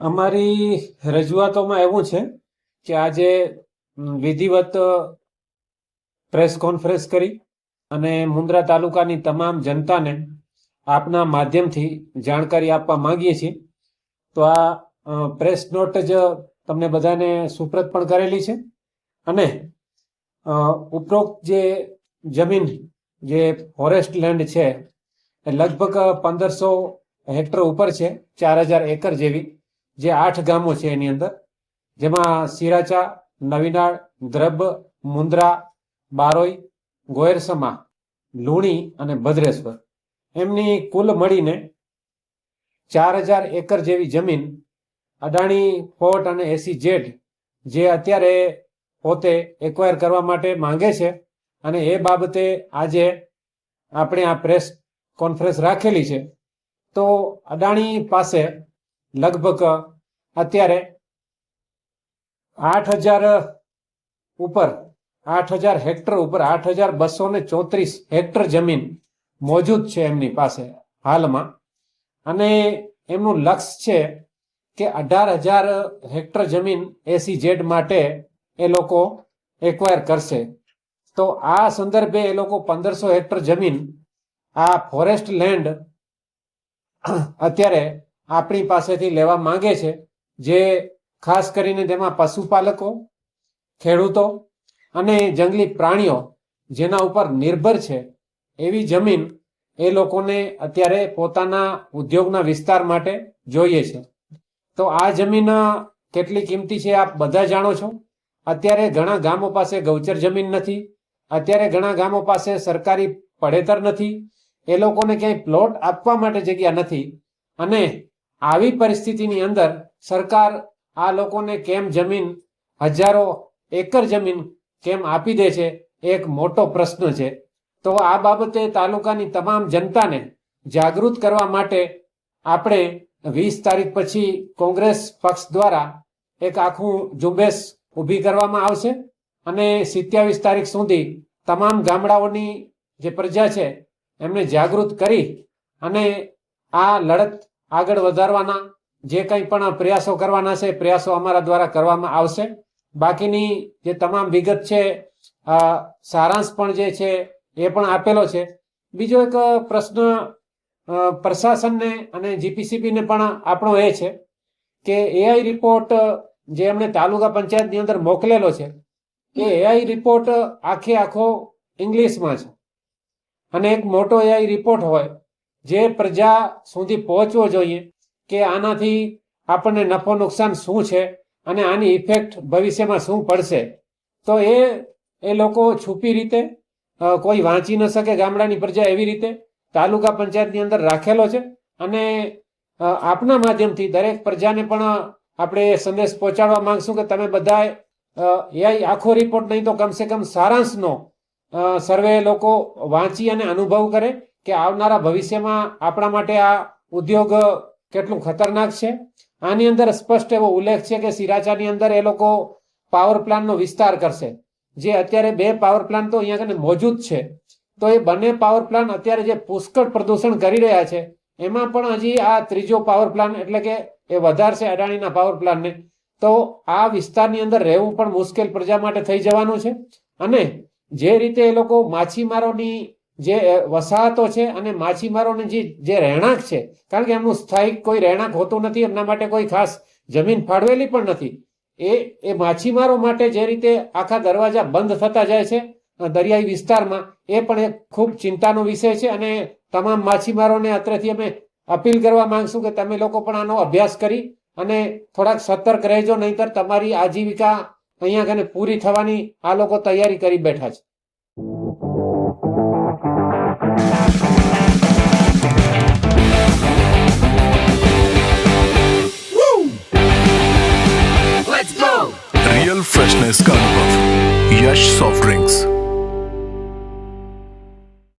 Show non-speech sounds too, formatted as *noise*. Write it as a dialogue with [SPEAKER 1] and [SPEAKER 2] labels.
[SPEAKER 1] અમારી રજૂઆતોમાં એવું છે કે આજે વિધિવત પ્રેસ કોન્ફરન્સ કરી અને મુન્દ્રા તાલુકાની તમામ જનતાને આપના માધ્યમથી જાણકારી આપવા માંગીએ છીએ. તો આ પ્રેસ નોટ જ તમને બધાને સુપ્રત પણ કરેલી છે અને ઉપરોક્ત જે જમીન, જે ફોરેસ્ટ લેન્ડ છે, એ લગભગ પંદરસો હેક્ટર ઉપર છે, ચાર હજાર એકર જેવી, જે આઠ ગામો છે એની અંદર. જેમાં સિરાચા, નવીનાળ, દ્રબ મુન્દ્રા બારોઈ, ગોયરસમા, લુણી અને ભદ્રેશ્વર. એમની કુલ મળીને ચાર હજાર એકર જેવી જમીન, અદાણી પોર્ટ અને એસી જેટ જે અત્યારે પોતે એક્વાયર કરવા માટે માંગે છે અને એ બાબતે આજે આપણે આ પ્રેસ કોન્ફરન્સ રાખેલી છે. તો અદાણી પાસે લગભગ અત્યારે આઠ હજાર ઉપર, આઠ હજાર હેક્ટર ઉપર, આઠ હજાર બસો ને ચોત્રીસ હેક્ટર જમીન મોજૂદ છે એમની પાસે હાલમાં. અને એમનું લક્ષ્ય છે કે અઢાર હજાર હેક્ટર જમીન એસી જેડ માટે એ લોકો એક્વાયર કરશે. તો આ સંદર્ભે એ લોકો પંદરસો હેક્ટર જમીન, આ ફોરેસ્ટ લેન્ડ *clears throat* અત્યારે આપણી પાસેથી લેવા માંગે છે, જે ખાસ કરીને તેમાં પશુપાલકો, ખેડૂતો અને જંગલી પ્રાણીઓ જેના ઉપર નિર્ભર છે, એવી જમીન એ લોકોને અત્યારે પોતાના ઉદ્યોગના વિસ્તાર માટે જોઈએ છે. તો આ જમીન કેટલી કિંમતી છે આપ બધા જાણો છો? અત્યારે ઘણા ગામો પાસે ગૌચર જમીન નથી, અત્યારે ઘણા ગામો પાસે સરકારી પડેતર નથી, એ લોકોને ક્યાંય પ્લોટ આપવા માટે જગ્યા નથી અને આવી પરિસ્થિતિની અંદર સરકાર આ લોકોને કેમ જમીન, હજારો એકર જમીન કેમ આપી દે છે એક મોટો પ્રશ્ન છે. તો આ બાબતે તાલુકાની તમામ જનતાને જાગૃત કરવા માટે આપણે વીસ તારીખ પછી કોંગ્રેસ પક્ષ દ્વારા એક આખું ઝુંબેશ ઊભી કરવામાં આવશે અને સિત્યાવીસ તારીખ સુધી તમામ ગામડાઓની જે પ્રજા છે, એમને જાગૃત કરી અને આ લડત આગળ વધારવાના જે કંઈ પણ પ્રયાસો કરવાના છે પ્રયાસો અમારા દ્વારા કરવામાં આવશે. બાકીની જે તમામ વિગત છે સારાંશ પણ જે છે, એ પણ આપેલો છે. બીજો એક પ્રશ્ન પ્રશાસનને અને જીપીસીબીને પણ આપણો એ છે કે એઆઈ રિપોર્ટ જે એમણે તાલુકા પંચાયતની અંદર મોકલેલો છે એ એઆઈ રિપોર્ટ આખે આખો ઇંગ્લિશમાં છે. અને એક મોટો એઆઈ રિપોર્ટ હોય જે પ્રજા સુધી પહોંચવો જોઈએ કે આનાથી આપણને નફો નુકસાન શું છે અને આની ઇફેક્ટ ભવિષ્યમાં શું પડશે. તો એ એ લોકો છુપી રીતે કોઈ વાંચી ન શકે ગામડાની પ્રજા એવી રીતે તાલુકા પંચાયતની અંદર રાખેલો છે. અને આપના માધ્યમથી દરેક પ્રજાને પણ આપણે સંદેશ પહોંચાડવા માંગશું કે તમે બધા એઆઈ આખો રિપોર્ટ નહીં તો કમસે કમ સારાંશનો સર્વે લોકો વાંચી અને અનુભવ કરે કે આવનારા ભવિષ્યમાં આપણા માટે આ ઉદ્યોગ કેટલું ખતરનાક છે. આની અંદર સ્પષ્ટ એવો ઉલ્લેખ છે કે સિરાચાની અંદર એ લોકો પાવર પ્લાન્ટનો વિસ્તાર કરશે. જે અત્યારે બે પાવર પ્લાન્ટ તો અહીંયા કને મોજૂદ છે. તો એ બંને પાવર પ્લાન્ટ અત્યારે જે પુષ્કળ પ્રદૂષણ કરી રહ્યા છે, એમાં પણ હજી આ ત્રીજો પાવર પ્લાન્ટ એટલે કે એ વધારશે અડાણીના પાવર પ્લાન્ટને તો આ વિસ્તારની અંદર રહેવું પણ મુશ્કેલ પ્રજા માટે થઈ જવાનું છે. અને જે રીતે એ લોકો માછીમારોની જે વસાહતો છે અને માછીમારોની જે જે રહેણાંક છે, કારણ કે એમનું સ્થાયી કોઈ રહેણાંક હોતું નથી, એમના માટે કોઈ ખાસ જમીન ફાળવેલી પણ નથી. એ એ માછીમારો માટે જે રીતે આખા દરવાજા બંધ થતા જાય છે દરિયાઈ વિસ્તારમાં, એ પણ એક ખૂબ ચિંતાનો વિષય છે અને તમામ માછીમારોને અત્રેથી અમે અપીલ કરવા માંગશું કે તમે લોકો પણ આનો અભ્યાસ કરી અને થોડાક સતર્ક રહેજો, નહીતર તમારી આજીવિકા અહીંયા કને પૂરી થવાની આ લોકો તૈયારી કરી બેઠા છે.
[SPEAKER 2] રિયલ ફ્રેશનેસ કા અનુભવ યશ સોફ્ટ ડ્રિંક્સ